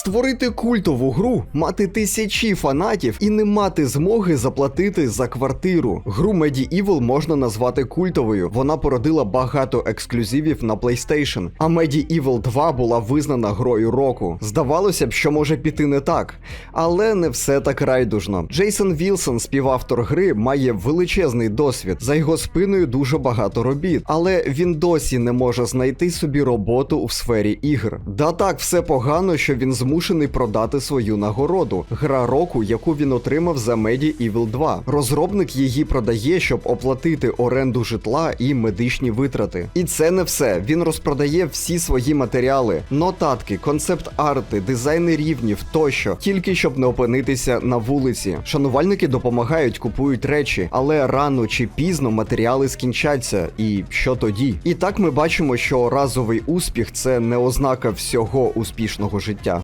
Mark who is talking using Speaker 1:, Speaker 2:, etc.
Speaker 1: Створити культову гру, мати тисячі фанатів і не мати змоги заплатити за квартиру. Гру Medieval можна назвати культовою. Вона породила багато ексклюзивів на PlayStation. А Medieval 2 була визнана грою року. Здавалося б, що може піти не так, але не все так райдужно. Джейсон Вілсон, співавтор гри, має величезний досвід. За його спиною дуже багато робіт, але він досі не може знайти собі роботу у сфері ігр. Да так, все погано, що він змушений продати свою нагороду. Гра року, яку він отримав за Medieval 2. Розробник її продає, щоб оплатити оренду житла і медичні витрати. І це не все. Він розпродає всі свої матеріали, нотатки, концепт-арти, дизайни рівнів тощо, тільки щоб не опинитися на вулиці. Шанувальники допомагають, купують речі, але рано чи пізно матеріали скінчаться. І що тоді? І так ми бачимо, що разовий успіх це не ознака всього успішного життя.